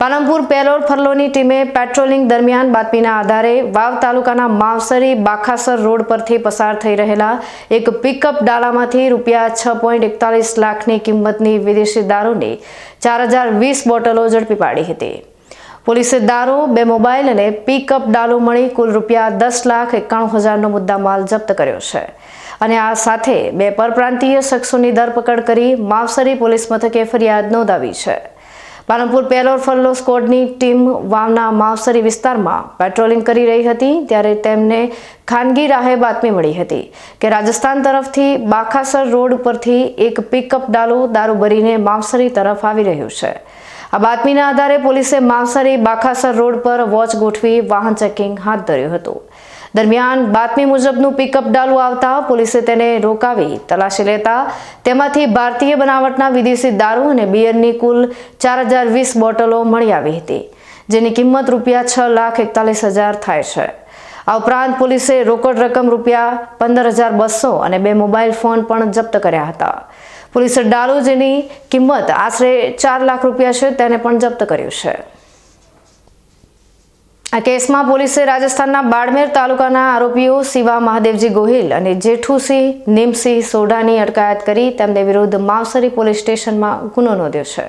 પાલનપુર પેલોર ફરલોની ટીમે પેટ્રોલિંગ દરમિયાન બાતમીના આધારે વાવ તાલુકાના માવસરી બાખાસર રોડ પરથી પસાર થઈ રહેલા એક પિકઅપ ડાલામાંથી રૂપિયા છ પોઈન્ટ એકતાલીસ લાખની કિંમતની વિદેશી દારૂની ચાર હજાર વીસ બોટલો ઝડપી પાડી હતી. પોલીસે દારૂ, બે મોબાઈલ અને પિકઅપ ડાલો મળી કુલ રૂપિયા દસ લાખ એકાણું હજારનો મુદ્દામાલ જપ્ત કર્યો છે. અને આ સાથે બે પરપ્રાંતીય શખ્સોની ધરપકડ કરી માવસરી પોલીસ મથકે ફરિયાદ નોંધાવી છે. પાલનપુર પેલોર ફલ્લો સ્કોડની ટીમ વાવના માવસરી વિસ્તારમાં પેટ્રોલિંગ કરી રહી હતી, ત્યારે તેમને ખાનગી રાહે બાતમી મળી હતી કે રાજસ્થાન તરફથી બાખાસર રોડ ઉપરથી એક પિકઅપ ડાલુ દારૂ ભરીને માવસરી તરફ આવી રહ્યું છે. આ બાતમીના આધારે પોલીસે માવસરી બાખાસર રોડ પર વોચ ગોઠવી વાહન ચેકિંગ હાથ ધર્યું હતું. દરમિયાન બાતમી મુજબનું પિકઅપ ડાલુ આવતા પોલીસે તેને રોકાવી તલાશી લેતા તેમાંથી ભારતીય બનાવટના વિદેશી દારૂ અને બિયરની કુલ ચાર હજાર વીસ બોટલો મળી આવી હતી, જેની કિંમત રૂપિયા છ લાખ એકતાલીસ હજાર થાય છે. આ ઉપરાંત પોલીસે રોકડ રકમ રૂપિયા પંદર હજાર બસો અને બે મોબાઈલ ફોન પણ જપ્ત કર્યા હતા. પોલીસે ડાલુ જેની કિંમત આશરે ચાર લાખ રૂપિયા છે તેને પણ જપ્ત કર્યું છે. આ કેસમાં પોલીસે રાજસ્થાનના બાડમેર તાલુકાના આરોપીઓ શિવા મહાદેવજી ગોહિલ અને જેઠુસિંહ, નીમસિંહ સોઢાની અટકાયત કરી તેમને વિરુદ્ધ માવસરી પોલીસ સ્ટેશનમાં ગુનો નોંધ્યો છે.